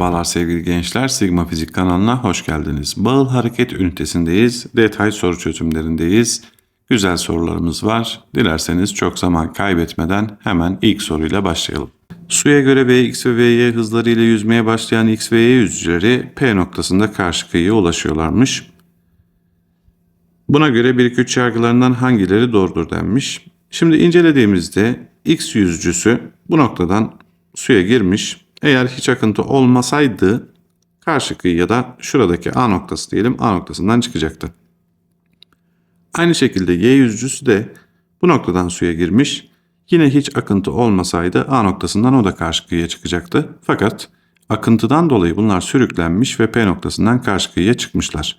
Merhabalar sevgili gençler. Sigma Fizik kanalına hoş geldiniz. Bağıl hareket ünitesindeyiz. Detay soru çözümlerindeyiz. Güzel sorularımız var. Dilerseniz çok zaman kaybetmeden hemen ilk soruyla başlayalım. Suya göre Vx ve Vy hızları ile yüzmeye başlayan X ve Y yüzücüleri P noktasında karşı kıyıya ulaşıyorlarmış. Buna göre 1 2 3 yargılarından hangileri doğrudur denmiş. Şimdi incelediğimizde X yüzücüsü bu noktadan suya girmiş. Eğer hiç akıntı olmasaydı karşı kıyıya da şuradaki A noktası diyelim A noktasından çıkacaktı. Aynı şekilde Y yüzücüsü de bu noktadan suya girmiş. Yine hiç akıntı olmasaydı A noktasından o da karşı kıyıya çıkacaktı. Fakat akıntıdan dolayı bunlar sürüklenmiş ve P noktasından karşı kıyıya çıkmışlar.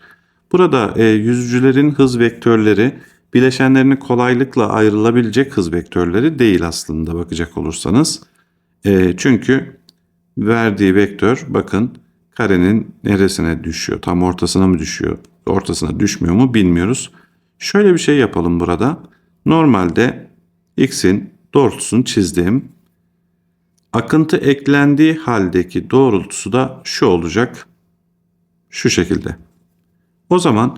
Burada e, yüzücülerin hız vektörleri bileşenlerini kolaylıkla ayrılabilecek hız vektörleri değil aslında bakacak olursanız. E, çünkü verdiği vektör bakın karenin neresine düşüyor? Tam ortasına mı düşüyor? Ortasına düşmüyor mu bilmiyoruz. Şöyle bir şey yapalım burada. Normalde x'in doğrultusunu çizdim. Akıntı eklendiği haldeki doğrultusu da şu olacak. Şu şekilde. O zaman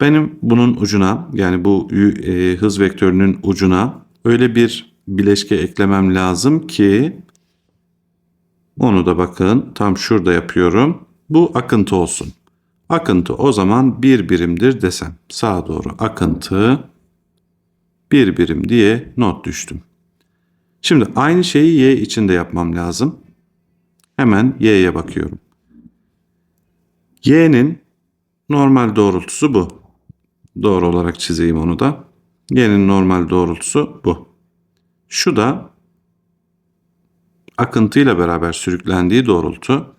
benim bunun ucuna yani bu e, hız vektörünün ucuna öyle bir bileşke eklemem lazım ki onu da bakın tam şurada yapıyorum. Bu akıntı olsun. Akıntı o zaman bir birimdir desem. Sağa doğru akıntı bir birim diye not düştüm. Şimdi aynı şeyi y için de yapmam lazım. Hemen y'ye bakıyorum. y'nin normal doğrultusu bu. Doğru olarak çizeyim onu da. y'nin normal doğrultusu bu. Şu da akıntıyla beraber sürüklendiği doğrultu.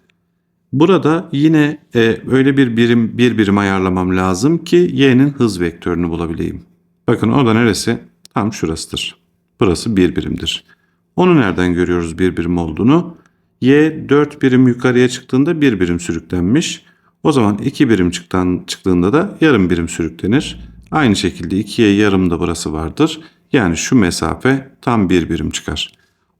Burada yine e, öyle bir birim bir birim ayarlamam lazım ki y'nin hız vektörünü bulabileyim. Bakın o da neresi? Tam şurasıdır. Burası bir birimdir. Onu nereden görüyoruz bir birim olduğunu? Y 4 birim yukarıya çıktığında bir birim sürüklenmiş. O zaman 2 birim çıktan, çıktığında da yarım birim sürüklenir. Aynı şekilde 2'ye yarım da burası vardır. Yani şu mesafe tam bir birim çıkar.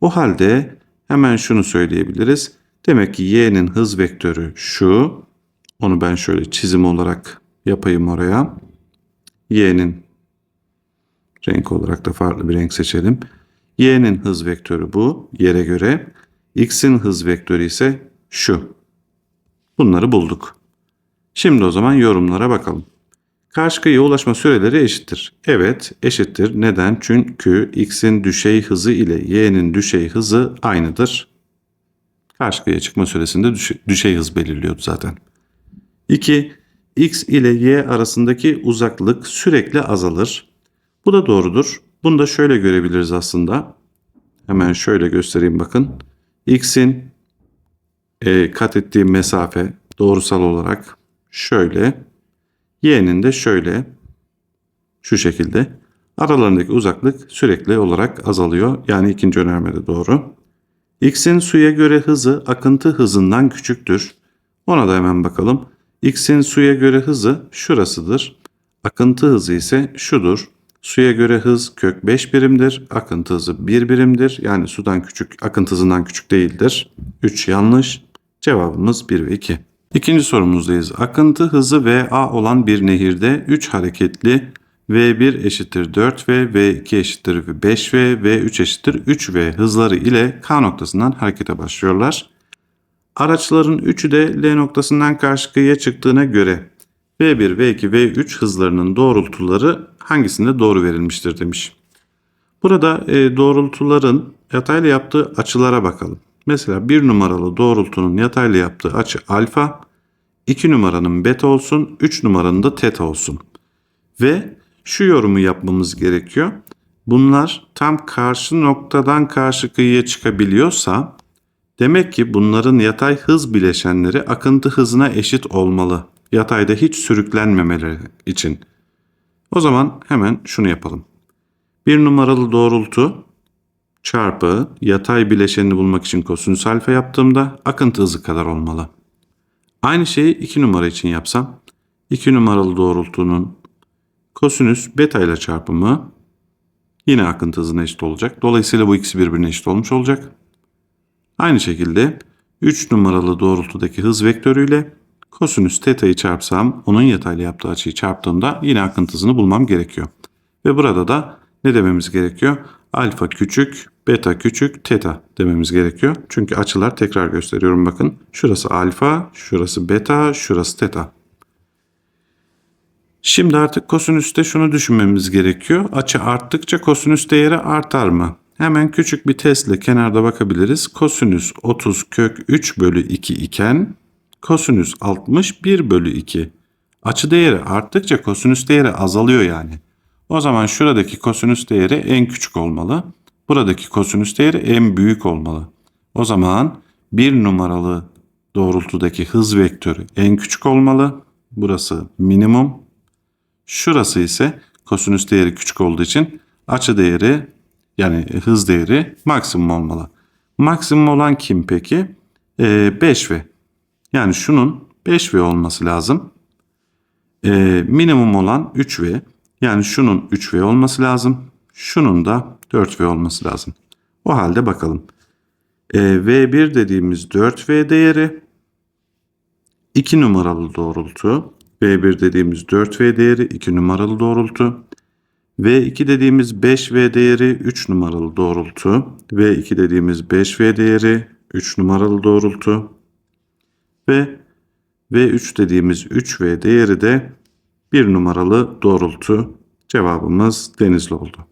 O halde hemen şunu söyleyebiliriz. Demek ki y'nin hız vektörü şu. Onu ben şöyle çizim olarak yapayım oraya. y'nin renk olarak da farklı bir renk seçelim. y'nin hız vektörü bu yere göre. x'in hız vektörü ise şu. Bunları bulduk. Şimdi o zaman yorumlara bakalım. Karşı kıyıya ulaşma süreleri eşittir. Evet eşittir. Neden? Çünkü x'in düşey hızı ile y'nin düşey hızı aynıdır. Karşı kıyıya çıkma süresinde düşey, hız belirliyordu zaten. 2. x ile y arasındaki uzaklık sürekli azalır. Bu da doğrudur. Bunu da şöyle görebiliriz aslında. Hemen şöyle göstereyim bakın. x'in e, kat ettiği mesafe doğrusal olarak şöyle y'nin de şöyle şu şekilde aralarındaki uzaklık sürekli olarak azalıyor. Yani ikinci önermede doğru. X'in suya göre hızı akıntı hızından küçüktür. Ona da hemen bakalım. X'in suya göre hızı şurasıdır. Akıntı hızı ise şudur. Suya göre hız kök 5 birimdir. Akıntı hızı 1 birimdir. Yani sudan küçük, akıntı hızından küçük değildir. 3 yanlış. Cevabımız 1 ve 2. İkinci sorumuzdayız. Akıntı hızı VA olan bir nehirde 3 hareketli V1 eşittir 4V, V2 eşittir 5V, V3 eşittir 3V hızları ile K noktasından harekete başlıyorlar. Araçların üçü de L noktasından karşı kıyıya çıktığına göre V1, V2, V3 hızlarının doğrultuları hangisinde doğru verilmiştir demiş. Burada e, doğrultuların yatayla yaptığı açılara bakalım. Mesela bir numaralı doğrultunun yatayla yaptığı açı alfa, 2 numaranın beta olsun, 3 numaranın da teta olsun. Ve şu yorumu yapmamız gerekiyor. Bunlar tam karşı noktadan karşı kıyıya çıkabiliyorsa demek ki bunların yatay hız bileşenleri akıntı hızına eşit olmalı. Yatayda hiç sürüklenmemeleri için. O zaman hemen şunu yapalım. Bir numaralı doğrultu çarpı yatay bileşenini bulmak için kosinüs alfa yaptığımda akıntı hızı kadar olmalı. Aynı şeyi 2 numara için yapsam 2 numaralı doğrultunun kosinüs beta ile çarpımı yine akıntı hızına eşit olacak. Dolayısıyla bu ikisi birbirine eşit olmuş olacak. Aynı şekilde 3 numaralı doğrultudaki hız vektörüyle kosinüs teta'yı çarpsam onun yatayla yaptığı açıyı çarptığımda yine akıntı hızını bulmam gerekiyor. Ve burada da ne dememiz gerekiyor? Alfa küçük, beta küçük, teta dememiz gerekiyor. Çünkü açılar tekrar gösteriyorum bakın. Şurası alfa, şurası beta, şurası teta. Şimdi artık kosinüste şunu düşünmemiz gerekiyor. Açı arttıkça kosinüs değeri artar mı? Hemen küçük bir testle kenarda bakabiliriz. Kosinüs 30 kök 3 bölü 2 iken kosinüs 60 1 bölü 2. Açı değeri arttıkça kosinüs değeri azalıyor yani. O zaman şuradaki kosinüs değeri en küçük olmalı. Buradaki kosinüs değeri en büyük olmalı. O zaman bir numaralı doğrultudaki hız vektörü en küçük olmalı. Burası minimum. Şurası ise kosinüs değeri küçük olduğu için açı değeri yani hız değeri maksimum olmalı. Maksimum olan kim peki? Ee, 5V. Yani şunun 5V olması lazım. Ee, minimum olan 3V. Yani şunun 3V olması lazım. Şunun da 4V olması lazım. O halde bakalım. Ee, V1 dediğimiz 4V değeri 2 numaralı doğrultu. V1 dediğimiz 4V değeri 2 numaralı doğrultu. V2 dediğimiz 5V değeri 3 numaralı doğrultu. V2 dediğimiz 5V değeri 3 numaralı doğrultu. Ve V3 dediğimiz 3V değeri de 1 numaralı doğrultu. Cevabımız denizli oldu.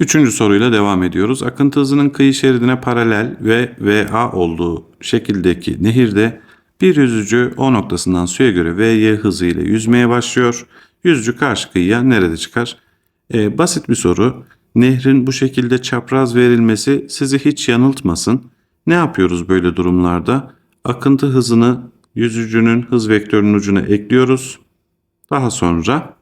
Üçüncü soruyla devam ediyoruz. Akıntı hızının kıyı şeridine paralel ve VA olduğu şekildeki nehirde bir yüzücü O noktasından suya göre VY hızıyla yüzmeye başlıyor. Yüzücü karşı kıyıya nerede çıkar? Ee, basit bir soru. Nehrin bu şekilde çapraz verilmesi sizi hiç yanıltmasın. Ne yapıyoruz böyle durumlarda? Akıntı hızını yüzücünün hız vektörünün ucuna ekliyoruz. Daha sonra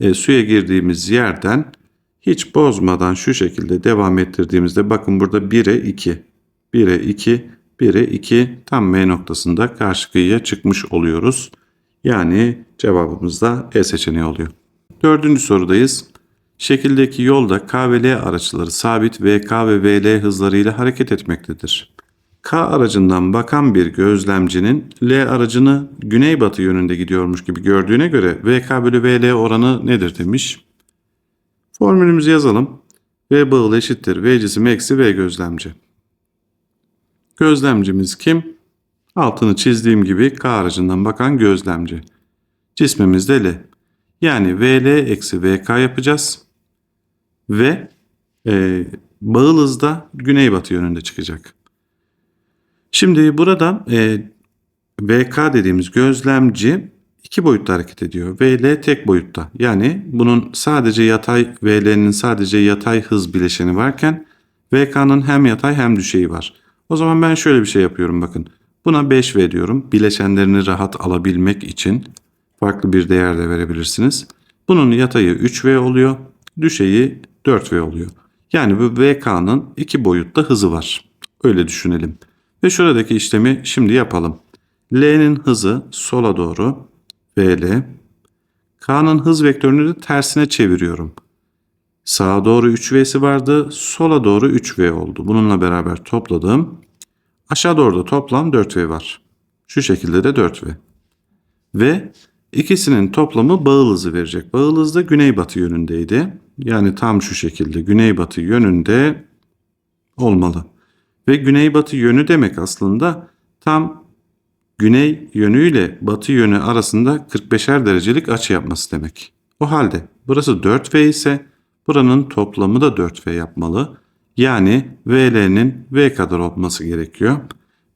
e, suya girdiğimiz yerden hiç bozmadan şu şekilde devam ettirdiğimizde bakın burada 1'e 2, 1'e 2, 1'e 2 tam M noktasında karşı kıyıya çıkmış oluyoruz. Yani cevabımız da E seçeneği oluyor. Dördüncü sorudayız. Şekildeki yolda K ve L araçları sabit VK ve VL hızlarıyla hareket etmektedir. K aracından bakan bir gözlemcinin L aracını güneybatı yönünde gidiyormuş gibi gördüğüne göre VK bölü VL oranı nedir demiş. Formülümüzü yazalım. V bağlı eşittir V cisim eksi V gözlemci. Gözlemcimiz kim? Altını çizdiğim gibi K aracından bakan gözlemci. Cismimiz de L. Yani VL eksi VK yapacağız. Ve e, bağıl hızda güneybatı yönünde çıkacak. Şimdi burada e, VK dediğimiz gözlemci iki boyutta hareket ediyor. VL tek boyutta. Yani bunun sadece yatay VL'nin sadece yatay hız bileşeni varken VK'nın hem yatay hem düşeyi var. O zaman ben şöyle bir şey yapıyorum bakın. Buna 5V diyorum. Bileşenlerini rahat alabilmek için farklı bir değer de verebilirsiniz. Bunun yatayı 3V oluyor. Düşeyi 4V oluyor. Yani bu VK'nın iki boyutta hızı var. Öyle düşünelim. Ve şuradaki işlemi şimdi yapalım. L'nin hızı sola doğru VL. K'nın hız vektörünü de tersine çeviriyorum. Sağa doğru 3V'si vardı. Sola doğru 3V oldu. Bununla beraber topladım. Aşağı doğru da toplam 4V var. Şu şekilde de 4V. Ve ikisinin toplamı bağıl hızı verecek. Bağıl hız da güneybatı yönündeydi. Yani tam şu şekilde güneybatı yönünde olmalı. Ve güneybatı yönü demek aslında tam güney yönüyle batı yönü arasında 45'er derecelik açı yapması demek. O halde burası 4V ise buranın toplamı da 4V yapmalı. Yani VL'nin V kadar olması gerekiyor.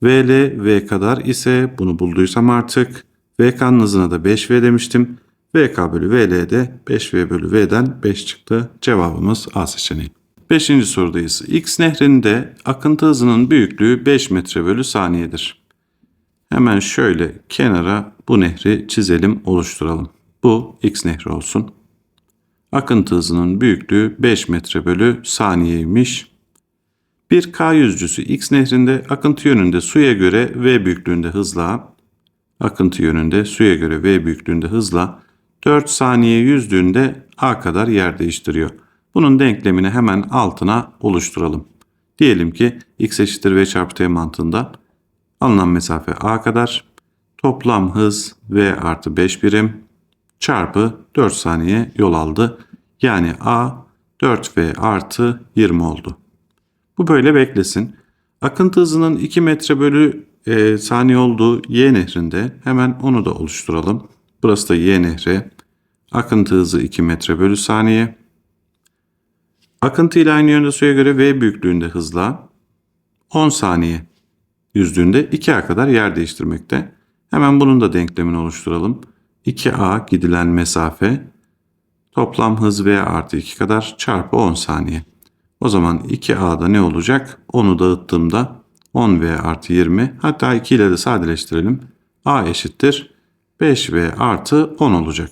VL V kadar ise bunu bulduysam artık VK'nın hızına da 5V demiştim. VK bölü VL de 5V bölü V'den 5 çıktı. Cevabımız A seçeneği. Beşinci sorudayız. X nehrinde akıntı hızının büyüklüğü 5 metre bölü saniyedir. Hemen şöyle kenara bu nehri çizelim, oluşturalım. Bu X nehri olsun. Akıntı hızının büyüklüğü 5 metre bölü saniyeymiş. Bir K yüzcüsü X nehrinde akıntı yönünde suya göre V büyüklüğünde hızla, akıntı yönünde suya göre V büyüklüğünde hızla 4 saniye yüzdüğünde A kadar yer değiştiriyor. Bunun denklemini hemen altına oluşturalım. Diyelim ki x eşittir v çarpı t mantığında Alınan mesafe A kadar. Toplam hız V artı 5 birim çarpı 4 saniye yol aldı. Yani A 4V artı 20 oldu. Bu böyle beklesin. Akıntı hızının 2 metre bölü e, saniye olduğu Y nehrinde hemen onu da oluşturalım. Burası da Y nehri. Akıntı hızı 2 metre bölü saniye. Akıntı ile aynı yönde suya göre V büyüklüğünde hızla 10 saniye yüzdüğünde 2A kadar yer değiştirmekte. Hemen bunun da denklemini oluşturalım. 2A gidilen mesafe toplam hız V artı 2 kadar çarpı 10 saniye. O zaman 2A'da ne olacak? 10'u dağıttığımda 10V artı 20 hatta 2 ile de sadeleştirelim. A eşittir 5V artı 10 olacak.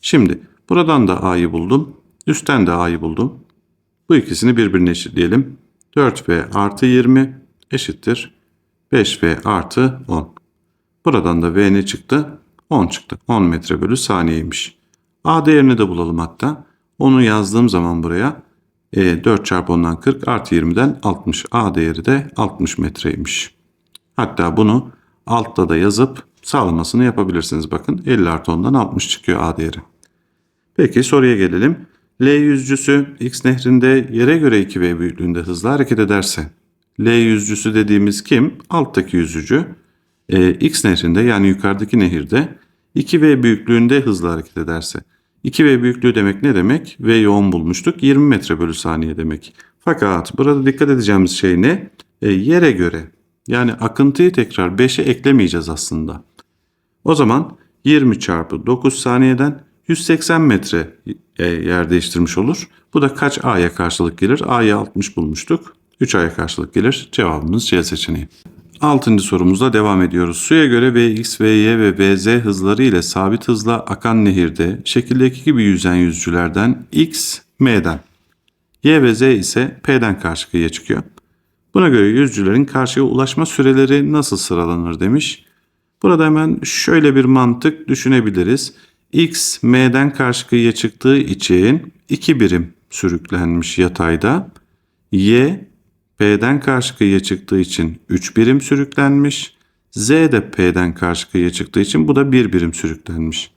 Şimdi buradan da A'yı buldum. Üstten de A'yı buldum. Bu ikisini birbirine eşitleyelim. 4V artı 20 eşittir 5V artı 10. Buradan da V ne çıktı? 10 çıktı. 10 metre bölü saniyeymiş. A değerini de bulalım hatta. Onu yazdığım zaman buraya e, 4 çarpı 10'dan 40 artı 20'den 60. A değeri de 60 metreymiş. Hatta bunu altta da yazıp sağlamasını yapabilirsiniz. Bakın 50 artı 10'dan 60 çıkıyor A değeri. Peki soruya gelelim. L yüzcüsü X nehrinde yere göre 2V büyüklüğünde hızla hareket ederse L yüzcüsü dediğimiz kim? Alttaki yüzücü. Ee, X nehrinde yani yukarıdaki nehirde 2V büyüklüğünde hızla hareket ederse. 2V büyüklüğü demek ne demek? V'yi 10 bulmuştuk. 20 metre bölü saniye demek. Fakat burada dikkat edeceğimiz şey ne? E, yere göre. Yani akıntıyı tekrar 5'e eklemeyeceğiz aslında. O zaman 20 çarpı 9 saniyeden 180 metre e, yer değiştirmiş olur. Bu da kaç A'ya karşılık gelir? A'ya 60 bulmuştuk. 3 A'ya karşılık gelir. Cevabımız C seçeneği. Altıncı sorumuzla devam ediyoruz. Suya göre Vx, Vy ve Vz hızları ile sabit hızla akan nehirde şekildeki gibi yüzen yüzücülerden X, M'den, Y ve Z ise P'den karşı kıyıya çıkıyor. Buna göre yüzücülerin karşıya ulaşma süreleri nasıl sıralanır demiş. Burada hemen şöyle bir mantık düşünebiliriz. X M'den karşı kıyıya çıktığı için 2 birim sürüklenmiş yatayda. Y P'den karşı kıyıya çıktığı için 3 birim sürüklenmiş. Z de P'den karşı kıyıya çıktığı için bu da 1 birim sürüklenmiş.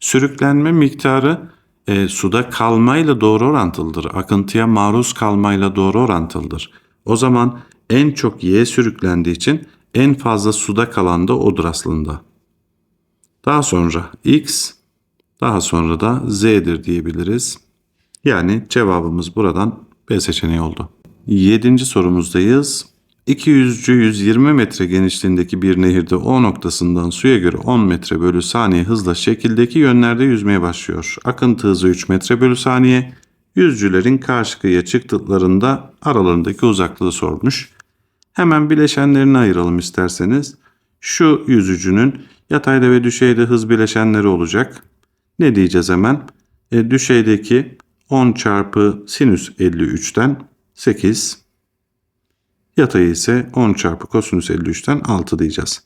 Sürüklenme miktarı e, suda kalmayla doğru orantılıdır. Akıntıya maruz kalmayla doğru orantılıdır. O zaman en çok Y sürüklendiği için en fazla suda kalan da odur aslında. Daha sonra X, daha sonra da Z'dir diyebiliriz. Yani cevabımız buradan B seçeneği oldu. Yedinci sorumuzdayız. İki yüzcü 120 metre genişliğindeki bir nehirde O noktasından suya göre 10 metre bölü saniye hızla şekildeki yönlerde yüzmeye başlıyor. Akıntı hızı 3 metre bölü saniye. Yüzcülerin karşı kıyıya çıktıklarında aralarındaki uzaklığı sormuş. Hemen bileşenlerini ayıralım isterseniz. Şu yüzücünün yatayda ve düşeyde hız bileşenleri olacak. Ne diyeceğiz hemen? E, düşeydeki 10 çarpı sinüs 53'ten 8. Yatayı ise 10 çarpı kosinüs 53'ten 6 diyeceğiz.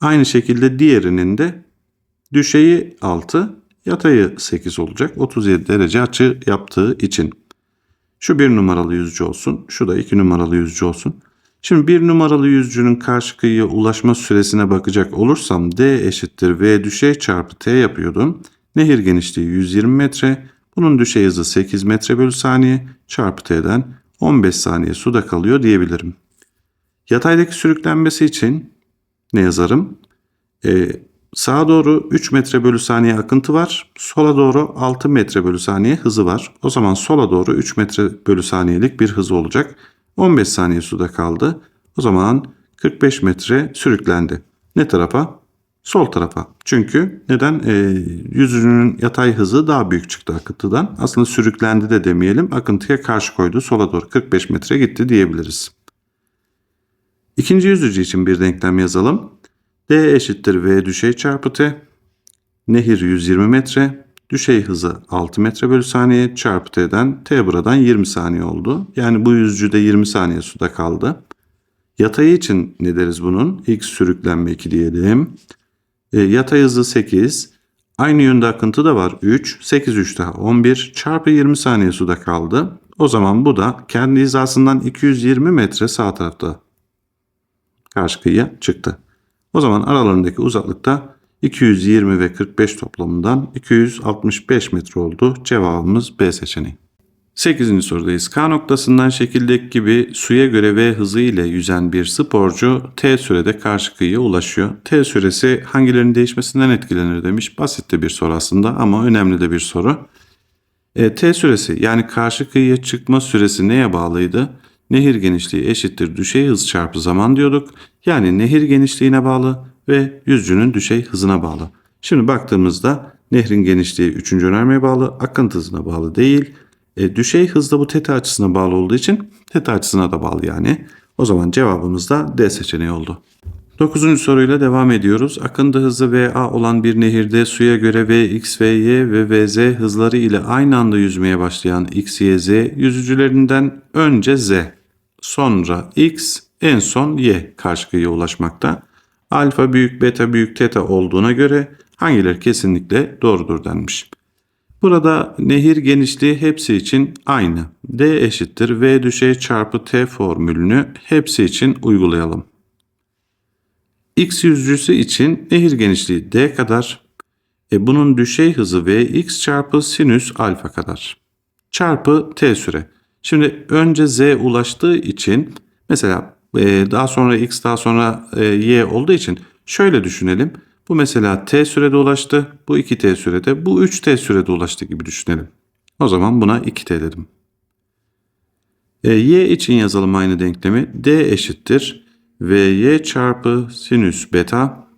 Aynı şekilde diğerinin de düşeyi 6, yatayı 8 olacak. 37 derece açı yaptığı için. Şu bir numaralı yüzücü olsun. Şu da iki numaralı yüzücü olsun. Şimdi bir numaralı yüzücünün karşı kıyıya ulaşma süresine bakacak olursam D eşittir V düşey çarpı T yapıyordum. Nehir genişliği 120 metre. Bunun düşey hızı 8 metre bölü saniye çarpı T'den 15 saniye suda kalıyor diyebilirim. Yataydaki sürüklenmesi için ne yazarım? Ee, sağa doğru 3 metre bölü saniye akıntı var. Sola doğru 6 metre bölü saniye hızı var. O zaman sola doğru 3 metre bölü saniyelik bir hızı olacak. 15 saniye suda kaldı. O zaman 45 metre sürüklendi. Ne tarafa? Sol tarafa. Çünkü neden? E, yüzünün yatay hızı daha büyük çıktı akıntıdan. Aslında sürüklendi de demeyelim. Akıntıya karşı koydu. Sola doğru 45 metre gitti diyebiliriz. İkinci yüzücü için bir denklem yazalım. D eşittir V düşey çarpı T. Nehir 120 metre. Düşey hızı 6 metre bölü saniye çarpı T'den T buradan 20 saniye oldu. Yani bu yüzücü de 20 saniye suda kaldı. Yatayı için ne deriz bunun? X sürüklenme 2 diyelim. E, yatay hızı 8. Aynı yönde akıntı da var 3. 8 3 daha 11 çarpı 20 saniye suda kaldı. O zaman bu da kendi hizasından 220 metre sağ tarafta karşı kıyıya çıktı. O zaman aralarındaki uzaklık da 220 ve 45 toplamından 265 metre oldu. Cevabımız B seçeneği. 8. sorudayız. K noktasından şekildeki gibi suya göre V hızı ile yüzen bir sporcu T sürede karşı kıyıya ulaşıyor. T süresi hangilerinin değişmesinden etkilenir demiş. Basit de bir soru aslında ama önemli de bir soru. E, T süresi yani karşı kıyıya çıkma süresi neye bağlıydı? Nehir genişliği eşittir düşey hız çarpı zaman diyorduk. Yani nehir genişliğine bağlı ve yüzcünün düşey hızına bağlı. Şimdi baktığımızda nehrin genişliği 3. önermeye bağlı, akıntı hızına bağlı değil. E, düşey hızda bu teta açısına bağlı olduğu için teta açısına da bağlı yani. O zaman cevabımız da D seçeneği oldu. 9. soruyla devam ediyoruz. Akıntı hızı VA olan bir nehirde suya göre VX, VY ve VZ hızları ile aynı anda yüzmeye başlayan X, Y, Z yüzücülerinden önce Z, sonra X, en son Y karşı kıyıya ulaşmakta. Alfa büyük, beta büyük, teta olduğuna göre hangileri kesinlikle doğrudur denmiş. Burada nehir genişliği hepsi için aynı. D eşittir V düşey çarpı T formülünü hepsi için uygulayalım. X yüzcüsü için nehir genişliği D kadar. E bunun düşey hızı V x çarpı sinüs alfa kadar. Çarpı T süre. Şimdi önce Z ulaştığı için mesela e, daha sonra X daha sonra e, Y olduğu için şöyle düşünelim. Bu mesela T sürede ulaştı. Bu 2T sürede. Bu 3T sürede ulaştı gibi düşünelim. O zaman buna 2T dedim. E, y için yazalım aynı denklemi. D eşittir. Vy çarpı sinüs beta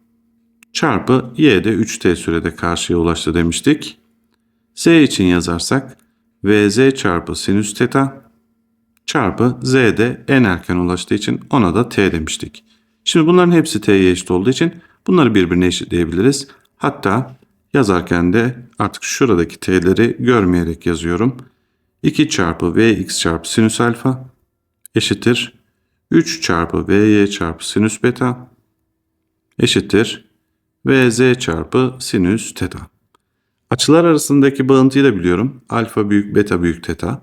çarpı y de 3T sürede karşıya ulaştı demiştik. Z için yazarsak Vz çarpı sinüs teta çarpı z de en erken ulaştığı için ona da t demiştik. Şimdi bunların hepsi t'ye eşit olduğu için bunları birbirine eşitleyebiliriz. Hatta yazarken de artık şuradaki t'leri görmeyerek yazıyorum. 2 çarpı vx çarpı sinüs alfa eşittir 3 çarpı vy çarpı sinüs beta eşittir vz çarpı sinüs teta. Açılar arasındaki bağıntıyı da biliyorum. Alfa büyük beta büyük teta.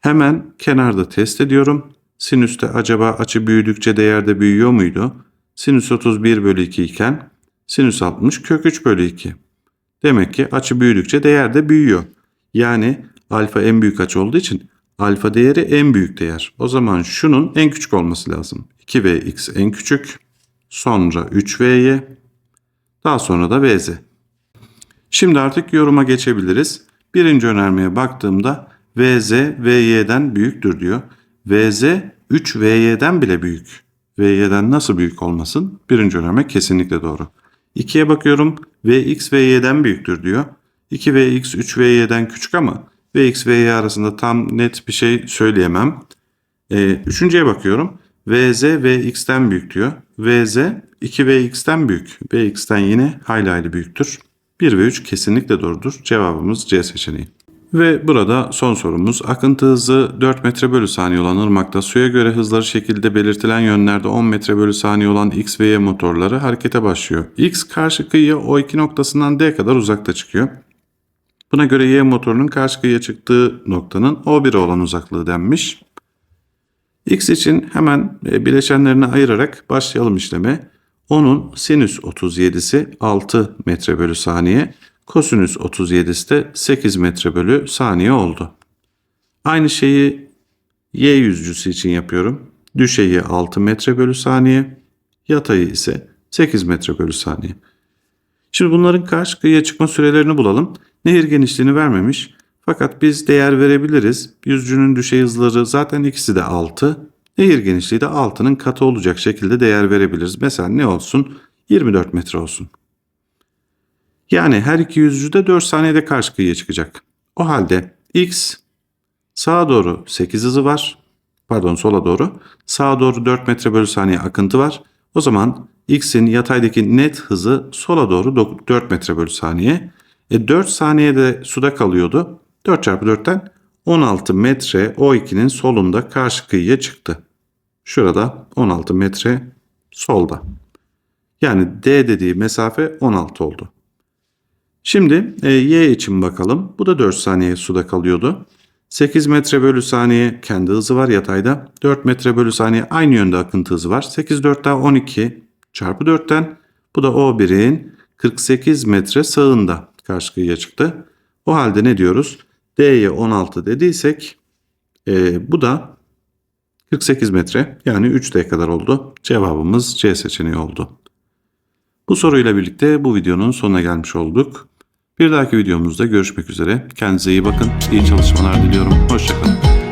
Hemen kenarda test ediyorum. Sinüste acaba açı büyüdükçe değer de büyüyor muydu? Sinüs 31 bölü 2 iken sinüs 60 kök 3 bölü 2. Demek ki açı büyüdükçe değer de büyüyor. Yani alfa en büyük açı olduğu için alfa değeri en büyük değer. O zaman şunun en küçük olması lazım. 2vx en küçük. Sonra 3vy. Daha sonra da vz. Şimdi artık yoruma geçebiliriz. Birinci önermeye baktığımda VZ VY'den büyüktür diyor. VZ 3 VY'den bile büyük. VY'den nasıl büyük olmasın? Birinci önerme kesinlikle doğru. 2'ye bakıyorum. VX VY'den büyüktür diyor. 2 VX 3 VY'den küçük ama VX VY arasında tam net bir şey söyleyemem. Ee, üçüncüye bakıyorum. VZ VX'ten büyük diyor. VZ 2 VX'ten büyük. VX'ten yine hayli hayli büyüktür. 1 ve 3 kesinlikle doğrudur. Cevabımız C seçeneği. Ve burada son sorumuz. Akıntı hızı 4 metre bölü saniye olan ırmakta suya göre hızları şekilde belirtilen yönlerde 10 metre bölü saniye olan X ve Y motorları harekete başlıyor. X karşı kıyıya O2 noktasından D kadar uzakta çıkıyor. Buna göre Y motorunun karşı kıyıya çıktığı noktanın O1 olan uzaklığı denmiş. X için hemen e, bileşenlerini ayırarak başlayalım işleme. Onun sinüs 37'si 6 metre bölü saniye, kosinüs 37'si de 8 metre bölü saniye oldu. Aynı şeyi y yüzcüsü için yapıyorum. Düşeyi 6 metre bölü saniye, yatayı ise 8 metre bölü saniye. Şimdi bunların karşı çıkma sürelerini bulalım. Nehir genişliğini vermemiş. Fakat biz değer verebiliriz. Yüzcünün düşey hızları zaten ikisi de 6. Nehir genişliği de 6'nın katı olacak şekilde değer verebiliriz. Mesela ne olsun? 24 metre olsun. Yani her iki yüzücü de 4 saniyede karşı kıyıya çıkacak. O halde x sağa doğru 8 hızı var. Pardon sola doğru. Sağa doğru 4 metre bölü saniye akıntı var. O zaman x'in yataydaki net hızı sola doğru 4 metre bölü saniye. E 4 saniyede suda kalıyordu. 4 çarpı 4'ten 16 metre O2'nin solunda karşı kıyıya çıktı. Şurada 16 metre solda. Yani D dediği mesafe 16 oldu. Şimdi e, Y için bakalım. Bu da 4 saniye suda kalıyordu. 8 metre bölü saniye kendi hızı var yatayda. 4 metre bölü saniye aynı yönde akıntı hızı var. 8 4 daha 12 çarpı 4'ten bu da O1'in 48 metre sağında karşı kıyıya çıktı. O halde ne diyoruz? D'ye 16 dediysek e, bu da 48 metre yani 3D kadar oldu. Cevabımız C seçeneği oldu. Bu soruyla birlikte bu videonun sonuna gelmiş olduk. Bir dahaki videomuzda görüşmek üzere. Kendinize iyi bakın. İyi çalışmalar diliyorum. Hoşçakalın.